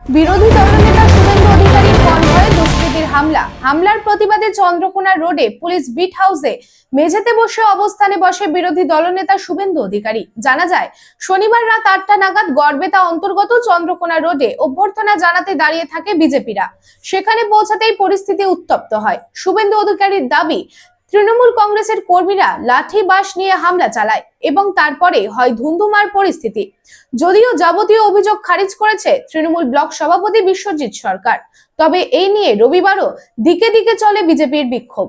বিরোধী দলনেতা শুভেন্দু অধিকারীর কনভয়ে দুষ্কৃতীর হামলা। হামলার প্রতিবাদে চন্দ্রকোনা রোডে পুলিশ বিট হাউসে মেঝেতে বসে অবস্থানে বসে বিরোধী দলনেতা শুভেন্দু অধিকারী। জানা যায়, শনিবার রাত আটটা নাগাদ গড়বেতা অন্তর্গত চন্দ্রকোনা রোডে অভ্যর্থনা জানাতে দাঁড়িয়ে থাকে বিজেপিরা। সেখানে পৌঁছাতেই পরিস্থিতি উত্তপ্ত হয়। শুভেন্দু অধিকারীর দাবি তৃণমূল কংগ্রেসের কর্মীরা লাঠি বাস নিয়ে হামলা চালায় এবং তারপরে হয় ধুন্ধুমার পরিস্থিতি। যদিও যাবতীয় অভিযোগ খারিজ করেছে তৃণমূল ব্লক সভাপতি বিশ্বজিৎ সরকার, তবে এই নিয়ে রবিবারও দিকে দিকে চলে বিজেপির বিক্ষোভ।